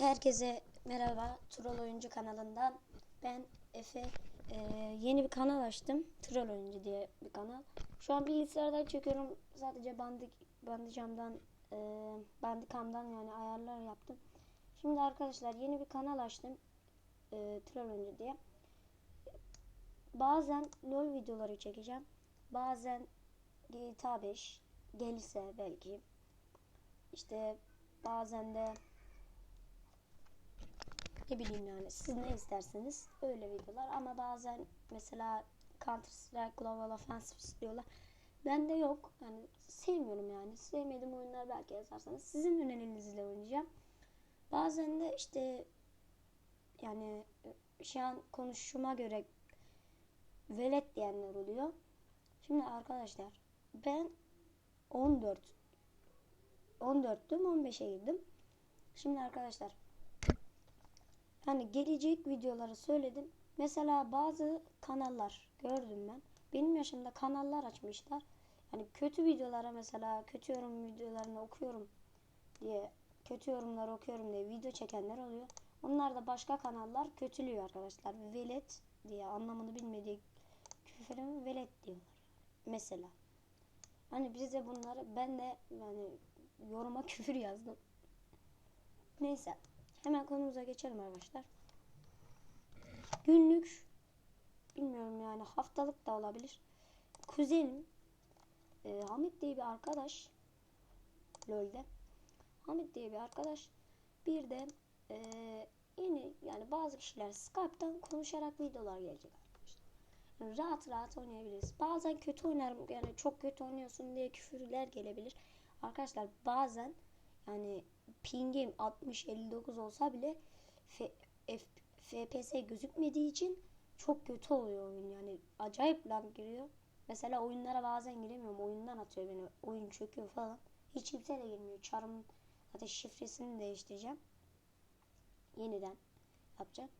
Herkese merhaba Troll Oyuncu kanalından. Ben Efe. Ee, yeni bir kanal açtım. Troll Oyuncu diye bir kanal. Şu an bilgisayardan çekiyorum. Sadece bandik bandicamdan e, bandikamdan yani ayarlar yaptım. Şimdi arkadaşlar yeni bir kanal açtım. E, Troll Oyuncu diye. Bazen LOL videoları çekeceğim. Bazen GTA 5 gelirse belki. İşte bazen de ne bileyim yani siz ne isterseniz öyle videolar ama bazen mesela Counter Strike Global Offensive istiyorlar. Bende yok. Yani sevmiyorum yani. Sevmediğim oyunlar belki yazarsanız sizin önerilerinizle oynayacağım. Bazen de işte yani şu an konuşuma göre velet diyenler oluyor. Şimdi arkadaşlar ben 14 14'tüm 15'e girdim. Şimdi arkadaşlar Hani gelecek videoları söyledim. Mesela bazı kanallar gördüm ben. Benim yaşımda kanallar açmışlar. Yani kötü videolara mesela kötü yorum videolarını okuyorum diye kötü yorumları okuyorum diye video çekenler oluyor. Onlar da başka kanallar kötülüyor arkadaşlar. Velet diye anlamını bilmediği küfürün velet diyorlar. Mesela. Hani bize bunları ben de yani yoruma küfür yazdım. Neyse. Hemen konumuza geçelim arkadaşlar. Günlük bilmiyorum yani haftalık da olabilir. Kuzenim e, Hamit diye bir arkadaş LoL'de. Hamit diye bir arkadaş bir de e, yeni yani bazı kişiler Skype'tan konuşarak videolar gelecek arkadaşlar. Yani rahat rahat oynayabiliriz. Bazen kötü oynarım yani çok kötü oynuyorsun diye küfürler gelebilir. Arkadaşlar bazen yani pingim 60-59 olsa bile FPS gözükmediği için çok kötü oluyor oyun yani acayip lag giriyor. Mesela oyunlara bazen giremiyorum. Oyundan atıyor beni. Oyun çöküyor falan. Hiç kimse de girmiyor. Çarım zaten şifresini değiştireceğim. Yeniden yapacağım.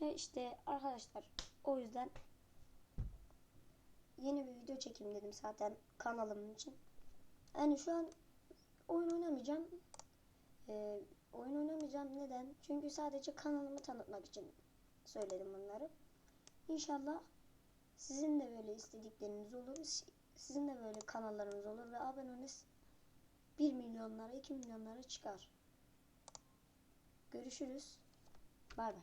Ve işte arkadaşlar o yüzden yeni bir video çekeyim dedim zaten kanalımın için. Yani şu an oyun oynamayacağım. Ee, oyun oynamayacağım. Neden? Çünkü sadece kanalımı tanıtmak için söyledim bunları. İnşallah sizin de böyle istedikleriniz olur. Sizin de böyle kanallarınız olur ve aboneniz 1 milyonlara 2 milyonlara çıkar. Görüşürüz. Bay bay.